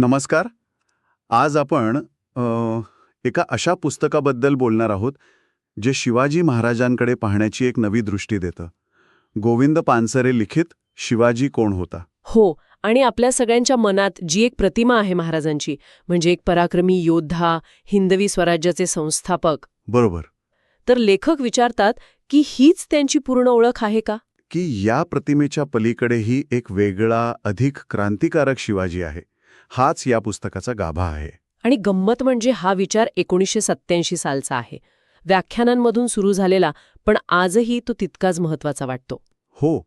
नमस्कार. आज आपण एका अशा पुस्तकाबद्दल बोलणार आहोत जे शिवाजी महाराजांकडे पाहण्याची एक नवी दृष्टी देतं. गोविंद पानसरे लिखित शिवाजी कोण होता? हो आणि आपल्या सगळ्यांच्या मनात जी एक प्रतिमा आहे महाराजांची म्हणजे एक पराक्रमी योद्धा हिंदवी स्वराज्याचे संस्थापक. बरोबर. तर लेखक विचारतात की हीच त्यांची पूर्ण ओळख आहे का? की या प्रतिमेच्या पलीकडेही एक वेगळा अधिक क्रांतिकारक शिवाजी आहे. हाच या पुस्तकाचा गाभा आहे. आणि गंमत म्हणजे हा विचार एकोणीसशे सत्याऐंशी सालचा आहे. व्याख्यानांमधून सुरू झालेला पण आजही तो तितकाच महत्त्वाचा वाटतो. हो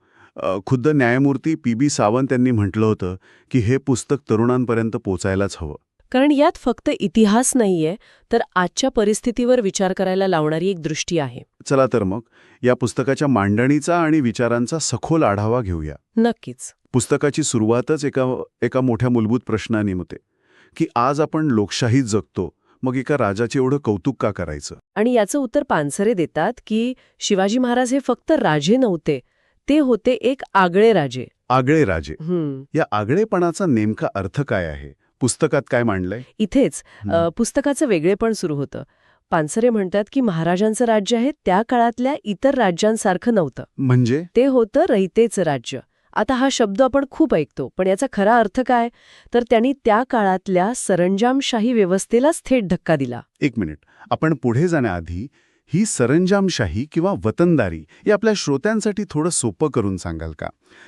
खुद्द न्यायमूर्ती पी बी सावंत यांनी म्हटलं होतं की हे पुस्तक तरुणांपर्यंत पोचायलाच हवं. कारण यात फक्त इतिहास नाहीये तर आजच्या परिस्थितीवर विचार करायला लावणारी एक दृष्टी आहे. चला तर मग या पुस्तकाच्या मांडणीचा आणि विचारांचा सखोल आढावा घेऊया. नक्कीच. पुस्तकाची सुरुवातच एका एका मोठ्या मूलभूत प्रश्नाने होते की आज आपण लोकशाहीत जगतो मग एका राजाचे एवढं कौतुक का करायचं? आणि याचं उत्तर पानसरे देतात की शिवाजी महाराज हे फक्त राजे नव्हते ते होते एक आगळे राजे. आगळे राजे. या आगळेपणाचा नेमका अर्थ काय आहे? पुस्तकात काय मांडलंय? इथेच पुस्तकाचं वेगळेपण सुरू होतं. पानसरे म्हणतात की महाराजांचं राज्य आहे त्या काळातल्या इतर राज्यांसारखं नव्हतं. म्हणजे? ते होतं रयतेचं राज्य. आता हा शब्द आपण खूप ऐकतो पण याचा खरा अर्थ काय? तर त्यांनी त्या काळातल्या सरंजामशाही व्यवस्थेलाच थेट धक्का दिला. एक मिनिट. आपण पुढे जाण्याआधी ही सरंजामशाही किंवा वतनदारी हे आपल्या श्रोत्यांसाठी थोडं सोपं करून सांगाल का?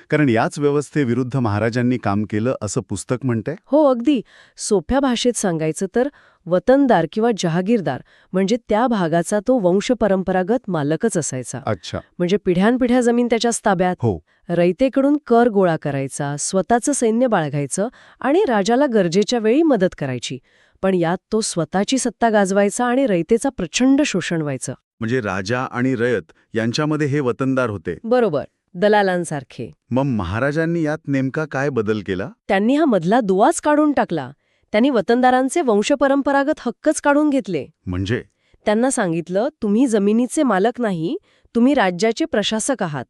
कारण याच व्यवस्थेविरुद्ध महाराजांनी काम केलं असं पुस्तक म्हणतंय? हो अगदी. सोप्या भाषेत सांगायचं तर वतनदार किंवा जहागीरदार म्हणजे त्या भागाचा तो वंशपरंपरागत मालकच असायचा. अच्छा. म्हणजे पिढ्यानपिढ्या जमीन त्याच्याच ताब्यात हो. रयतेकडून कर गोळा करायचा स्वतःचं सैन्य बाळगायचं आणि राजाला गरजेच्या वेळी मदत करायची. पण यात तो स्वतःची सत्ता गाजवायचा आणि रयतेचा प्रचंड शोषण व्हायचं. म्हणजे राजा आणि रयत यांच्यामध्ये हे वतनदार होते. बरोबर. दलालांसारखे. मग महाराजांनी यात नेमका काय बदल केला? त्यांनी हा मधला दुवाच काढून टाकला. त्यांनी वतनदारांचे वंशपरंपरागत हक्कच काढून घेतले. म्हणजे? त्यांना सांगितलं तुम्ही जमिनीचे मालक नाही तुम्ही राज्याचे प्रशासक आहात.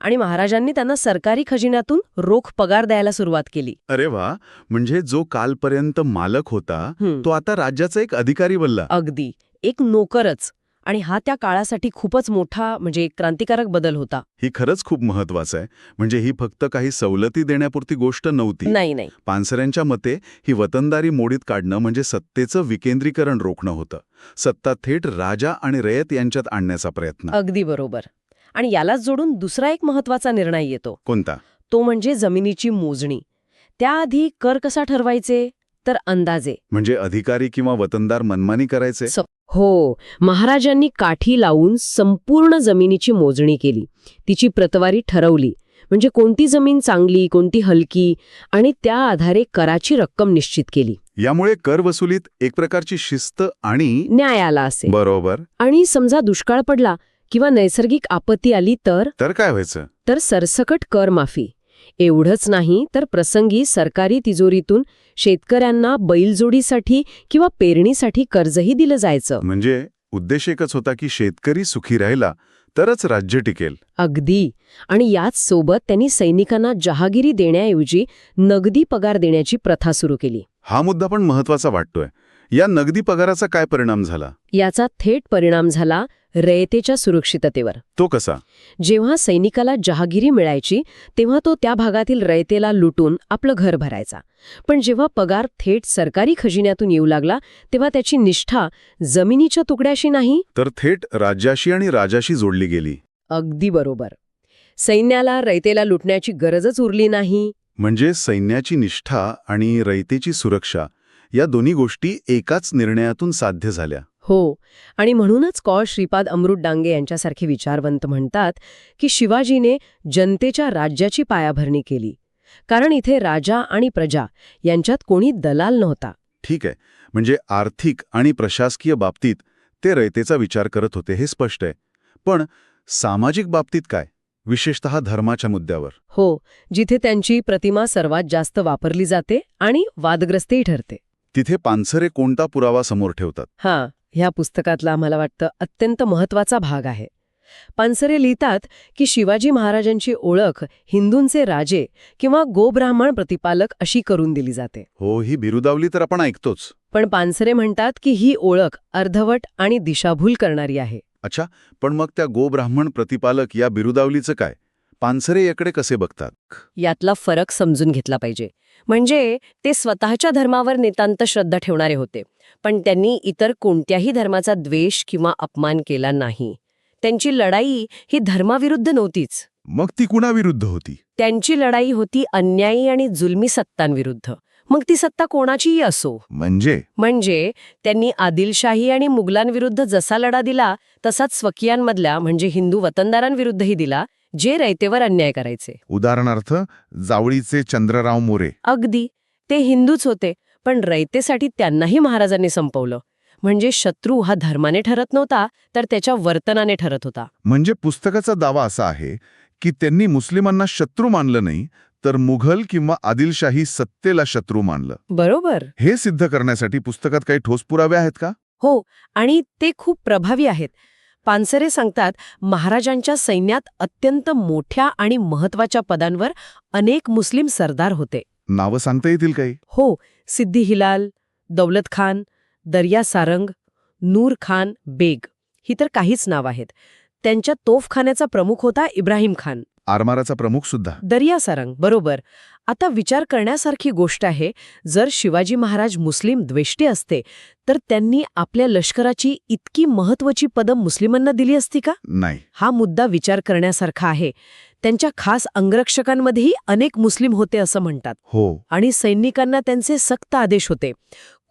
आणि महाराजांनी त्यांना सरकारी खजिन्यातून रोख पगार द्यायला सुरुवात केली. अरे वा! म्हणजे जो कालपर्यंत मालक होता तो आता राज्याचा एक अधिकारी बनला. अगदी. एक नोकरच. आणि हा त्या काळासाठी खूपच मोठा म्हणजे क्रांतिकारक बदल होता. ही खरंच खूप महत्वाचं आहे. म्हणजे ही फक्त काही सवलती देण्यापुरती गोष्ट नव्हती. नाही नाही. पानसऱ्यांच्या मते ही वतनदारी मोडीत काढणं म्हणजे सत्तेचं विकेंद्रीकरण रोखणं होतं. सत्ता थेट राजा आणि रयत यांच्यात आणण्याचा प्रयत्न. अगदी बरोबर. आणि यालाच जोडून दुसरा एक महत्त्वाचा निर्णय येतो. कोणता? तो म्हणजे जमिनीची मोजणी. त्याआधी कर कसा ठरवायचे? तर अंदाजे. म्हणजे अधिकारी किंवा वतनदार मनमानी करायचे? हो. महाराजांनी काठी लावून संपूर्ण जमिनीची मोजणी केली. तिची प्रतवारी ठरवली. म्हणजे कोणती जमीन चांगली कोणती हलकी आणि त्या आधारे कराची रक्कम निश्चित केली. यामुळे कर वसुलीत एक प्रकारची शिस्त आणि न्यायाला असे. बरोबर. आणि समजा दुष्काळ पडला किंवा नैसर्गिक आपत्ती आली तर? तर काय व्हायचं? तर सरसकट कर माफी. एवढंच नाही तर प्रसंगी सरकारी तिजोरीतून शेतकऱ्यांना बैलजोडीसाठी किंवा पेरणीसाठी कर्जही दिलं जायचं. म्हणजे उद्देश एकच होता की शेतकरी सुखी राहिला तरच राज्य टिकेल. अगदी. आणि याच सोबत त्यांनी सैनिकांना जहागिरी देण्याऐवजी नगदी पगार देण्याची प्रथा सुरू केली. हा मुद्दा पण महत्त्वाचा वाटतोय. या नगदी पगाराचा काय परिणाम झाला? याचा थेट परिणाम झाला रयतेच्या सुरक्षिततेवर. तो कसा? जेव्हा सैनिकाला जहागिरी मिळायची तेव्हा तो त्या भागातील रयतेला लुटून आपलं घर भरायचा. पण जेव्हा पगार थेट सरकारी खजिन्यातून येऊ लागला तेव्हा त्याची निष्ठा जमिनीच्या तुकड्याशी नाही? तर थेट राज्याशी आणि राजाशी जोडली गेली. अगदी बरोबर. सैन्याला रयतेला लुटण्याची गरजच उरली नाही. म्हणजे सैन्याची निष्ठा आणि रयतेची सुरक्षा या दोन्ही गोष्टी एकाच निर्णयातून साध्य झाल्या. हो. आणि म्हणूनच कॉ श्रीपाद अमृत डांगे यांच्यासारखे विचारवंत म्हणतात की शिवाजीने जनतेच्या राज्याची पायाभरणी केली. कारण इथे राजा आणि प्रजा यांच्यात कोणी दलाल नव्हता. ठीक आहे. म्हणजे आर्थिक आणि प्रशासकीय बाबतीत ते रयतेचा विचार करत होते हे स्पष्ट आहे. पण सामाजिक बाबतीत काय? विशेषतः धर्माच्या मुद्द्यावर. हो. जिथे त्यांची प्रतिमा सर्वात जास्त वापरली जाते आणि वादग्रस्तही ठरते. तिथे पानसरे कोणता पुरावा समोर ठेवतात? हां. ह्या पुस्तकातला मला वाटतं अत्यंत महत्त्वाचा भाग आहे. पानसरे लिहितात की शिवाजी महाराजांची ओळख हिंदूंचे राजे किंवा गोब्राह्मण प्रतिपालक अशी करून दिली जाते. हो ही बिरुदावली तर आपण ऐकतोच. पण पानसरे म्हणतात की ही ओळख अर्धवट आणि दिशाभूल करणारी आहे. अच्छा पण मग त्या गोब्राह्मण प्रतिपालक या बिरुदावलीचं काय? पानसरे याकडे कसे बघतात? यातला फरक समजून घेतला पाहिजे. म्हणजे ते स्वतःच्या धर्मावर नितांत श्रद्धा ठेवणारे होते. पण त्यांनी इतर कोणत्याही धर्माचा द्वेष किंवा अपमान केला नाही. त्यांची लढाई ही धर्माविरुद्ध नव्हतीच. मग ती कुणाविरुद्ध होती? त्यांची लढाई होती अन्यायी आणि जुलमी सत्तांविरुद्ध. मग ती सत्ता कोणाचीही असो. म्हणजे? म्हणजे त्यांनी आदिलशाही आणि मुघलांविरुद्ध जसा लढा दिला तसाच स्वकीयांमधल्या म्हणजे हिंदू वतनदारांविरुद्धही दिला जे रयतेवर अन्याय करायचे. उदाहरणार्थ जावळीचे चंद्रराव मोरे. अगदी. ते हिंदूच होते पण रयतेसाठी त्यांनाही महाराजांनी संपवलं. म्हणजे शत्रू हा धर्माने ठरत नव्हता तर त्याच्या वर्तनाने ठरत होता. म्हणजे पुस्तकाचा दावा असा आहे की त्यांनी मुस्लिमांना शत्रू मानलं नाही तर मुघल किंवा आदिलशाही सत्तेला शत्रू मानलं. बरोबर. हे सिद्ध करण्यासाठी पुस्तकात काही ठोस पुरावे आहेत का? हो आणि ते खूप प्रभावी आहेत. पानसरे सांगतात महाराजांच्या सैन्यात अत्यंत मोठ्या आणि महत्त्वाच्या पदांवर अनेक मुस्लिम सरदार होते. नावं सांगता येतील काही? हो सिद्दी हिलाल दौलत खान दर्या सारंग नूर खान बेग ही तर काहीच नाव आहेत. त्यांच्या तोफखान्याचा प्रमुख होता इब्राहिम खान. आरमाराचा प्रमुख सुद्धा. दर्या सारंग बरोबर. आता विचार करण्यासारखी गोष्ट आहे जर शिवाजी महाराज मुस्लिम द्वेष्टे असते तर त्यांनी आपल्या लष्कराची इतकी महत्वाची पदं मुस्लिमांना दिली असती का? नाही. हा मुद्दा विचार करण्यासारखा आहे. त्यांच्या खास अंगरक्षकांमध्येही अनेक मुस्लिम होते असं म्हणतात. हो. आणि सैनिकांना त्यांचे सक्त आदेश होते.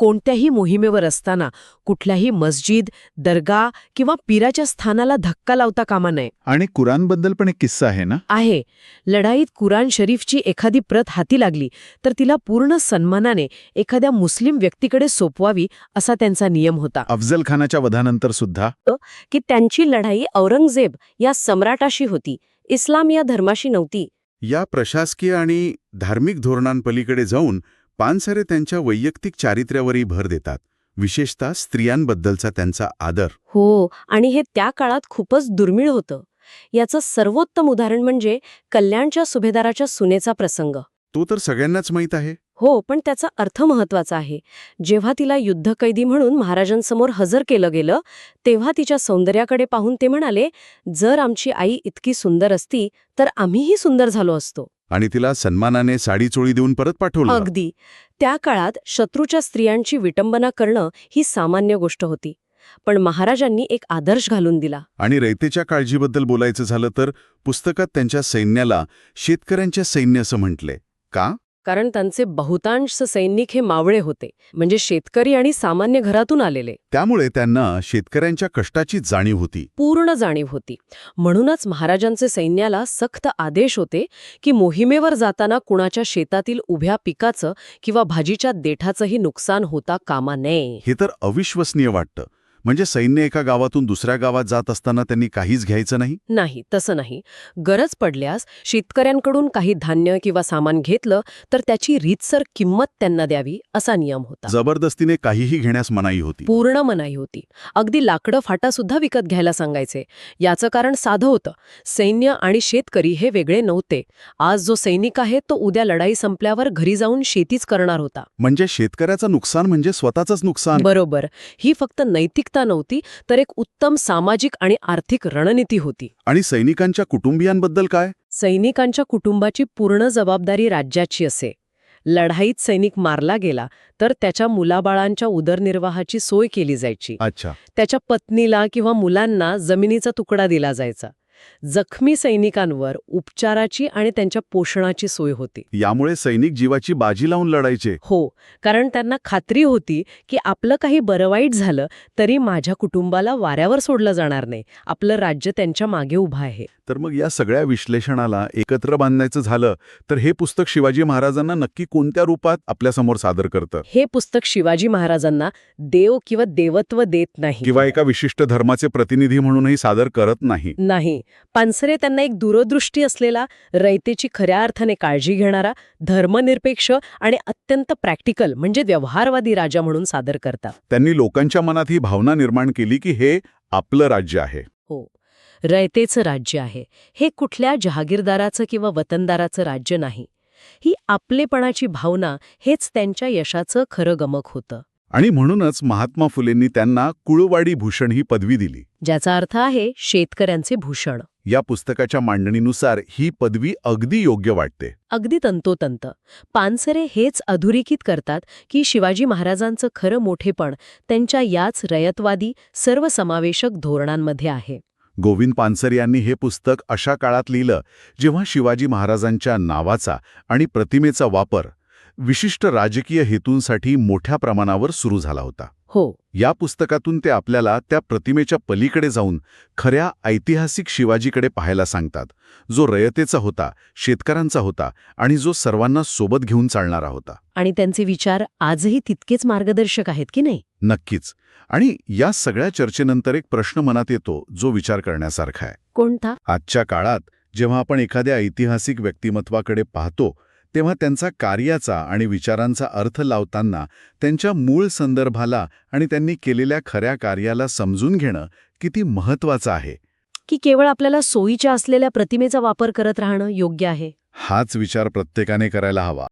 कोणत्याही मोहिमेवर असताना कुठल्याही मस्जिद दर्गा किंवा पीराच्या स्थानाला धक्का लावता कामा नये. आणि कुराणबद्दल पण एक किस्सा आहे ना? आहे. लढाईत कुराण शरीफची एखादी प्रत हाती लागली तर तिला पूर्ण सन्मानाने एखाद्या मुस्लिम व्यक्तीकडे सोपवावी असा त्यांचा नियम होता. अफजल खानाच्या वधानंतर सुद्धा? की त्यांची लढाई औरंगजेब या सम्राटाशी होती. इस्लाम या धर्माशी नव्हती. या प्रशासकीय आणि धार्मिक धोरणांपलीकडे जाऊन पानसरे त्यांच्या वैयक्तिक चारित्र्यावरही भर देतात विशेषतः स्त्रियांबद्दलचा त्यांचा आदर. हो आणि हे त्या काळात खूपच दुर्मिळ होतं. याचं सर्वोत्तम उदाहरण म्हणजे कल्याणच्या सुभेदाराच्या सुनेचा प्रसंग. तो तर सगळ्यांनाच माहीत आहे. हो पण त्याचा अर्थ महत्त्वाचा आहे. जेव्हा तिला युद्धकैदी म्हणून महाराजांसमोर हजर केलं गेलं तेव्हा तिच्या सौंदर्याकडे पाहून ते म्हणाले जर आमची आई इतकी सुंदर असती तर आम्हीही सुंदर झालो असतो. आणि तिला सन्मानाने साडी चोळी देऊन परत पाठवलं. अगदी. त्या काळात शत्रूच्या स्त्रियांची विटंबना करणं ही सामान्य गोष्ट होती. पण महाराजांनी एक आदर्श घालून दिला. आणि रयतेच्या काळजीबद्दल बोलायचं झालं तर पुस्तकात त्यांच्या सैन्याला शेतकऱ्यांच्या सैन्य असं म्हटले. का? कारण त्यांचे बहुतांश सैनिक हे मावळे होते म्हणजे शेतकरी आणि सामान्य घरातून आलेले. त्यामुळे त्यांना शेतकऱ्यांच्या कष्टाची जाणीव होती. पूर्ण जाणीव होती. म्हणूनच महाराजांचे सैन्याला सक्त आदेश होते की मोहिमेवर जाताना कुणाच्या शेतातील उभ्या पिकाचं किंवा भाजीच्या देठाचंही नुकसान होता कामा नये. हे तर अविश्वसनीय वाटतं. म्हणजे सैन्य एका गावातून दुसऱ्या गावात जात असताना त्यांनी काहीच घ्यायचं नाही? नाही तसं नाही. गरज पडल्यास शेतकऱ्यांकडून काही धान्य किंवा सामान घेतलं तर त्याची रीतसर किंमत त्यांना द्यावी असा नियम होता. जबरदस्तीने काहीही घेण्यास मनाई होती. पूर्ण मनाई होती. अगदी लाकडं फाटा सुद्धा विकत घ्यायला सांगायचे. याचं कारण साधं होतं. सैन्य आणि शेतकरी हे वेगळे नव्हते. आज जो सैनिक आहे तो उद्या लढाई संपल्यावर घरी जाऊन शेतीच करणार होता. म्हणजे शेतकऱ्याचं नुकसान म्हणजे स्वतःच नुकसान? बरोबर. ही फक्त नैतिकता नव्हती तर एक उत्तम सामाजिक आणि आर्थिक रणनीती होती. आणि सैनिकांच्या कुटुंबियांबद्दल काय? सैनिकांच्या कुटुंबाची पूर्ण जबाबदारी राज्याची असे. लढाईत सैनिक मारला गेला तर त्याच्या मुलाबाळांच्या उदरनिर्वाहाची सोय केली जायची. अच्छा. त्याच्या पत्नीला किंवा मुलांना जमिनीचा तुकडा दिला जायचा. जखमी सैनिकांवर उपचाराची आणि त्यांच्या पोषणाची सोय होती. यामुळे सैनिक जीवाची बाजी लावून लढायचे. हो कारण त्यांना खात्री होती की आपलं काही बरं वाईट झालं तरी माझ्या कुटुंबाला वाऱ्यावर सोडलं जाणार नाही. आपलं राज्य त्यांच्या मागे उभं आहे. तर मग या सगळ्या विश्लेषणाला एकत्र बांधायचं झालं तर हे पुस्तक शिवाजी महाराजांना नक्की कोणत्या रूपात आपल्यासमोर सादर करतं? हे पुस्तक शिवाजी महाराजांना देव किंवा देवत्व देत नाही. किंवा एका विशिष्ट धर्माचे प्रतिनिधी म्हणूनही सादर करत नाही. नाही. पानसरे त्यांना एक दूरदृष्टी असलेला रयतेची खऱ्या अर्थाने काळजी घेणारा धर्मनिरपेक्ष आणि अत्यंत प्रॅक्टिकल म्हणजे व्यवहारवादी राजा म्हणून सादर करतात त्यांनी लोकांच्या मनात ही भावना निर्माण केली की हे आपलं राज्य आहे. हो. रयतेचं राज्य आहे. हे कुठल्या जहागीरदाराचं किंवा वतनदाराचं राज्य नाही. ही आपलेपणाची भावना हेच त्यांच्या यशाचं खरं गमक होतं. आणि म्हणूनच महात्मा फुलेंनी त्यांना कुळवाडी भूषण ही पदवी दिली. ज्याचा अर्थ आहे शेतकऱ्यांचे भूषण. या पुस्तकाच्या मांडणीनुसार ही पदवी अगदी योग्य वाटते. अगदी तंतोतंत. पानसरे हेच अधोरेखित करतात की शिवाजी महाराजांचं खरं मोठेपण त्यांच्या याच रयतवादी सर्वसमावेशक धोरणांमध्ये आहे. गोविंद पानसर यांनी हे पुस्तक अशा काळात लिहिलं जेव्हा शिवाजी महाराजांच्या नावाचा आणि प्रतिमेचा वापर विशिष्ट राजकीय हेतूंसाठी मोठ्या प्रमाणावर सुरू झाला होता. हो. या पुस्तकातून ते आपल्याला त्या प्रतिमेच्या पलीकडे जाऊन खऱ्या ऐतिहासिक शिवाजीकडे पाहायला सांगतात. जो रयतेचा होता शेतकऱ्यांचा होता आणि जो सर्वांना सोबत घेऊन चालणारा होता. आणि त्यांचे विचार आजही तितकेच मार्गदर्शक आहेत की नाही? नक्कीच. आणि या सगळ्या चर्चेनंतर एक प्रश्न मनात येतो जो विचार करण्यासारखा आहे. कोणता? आजच्या काळात जेव्हा आपण एखाद्या ऐतिहासिक व्यक्तिमत्वाकडे पाहतो तेव्हा त्यांचा कार्याचा आणि विचारांचा अर्थ लावताना त्यांच्या मूळ संदर्भाला आणि त्यांनी केलेल्या खऱ्या कार्याला समजून घेणं किती महत्वाचं आहे. की केवळ आपल्याला सोयीच्या असलेल्या प्रतिमेचा वापर करत राहणं योग्य आहे? हाच विचार प्रत्येकाने करायला हवा.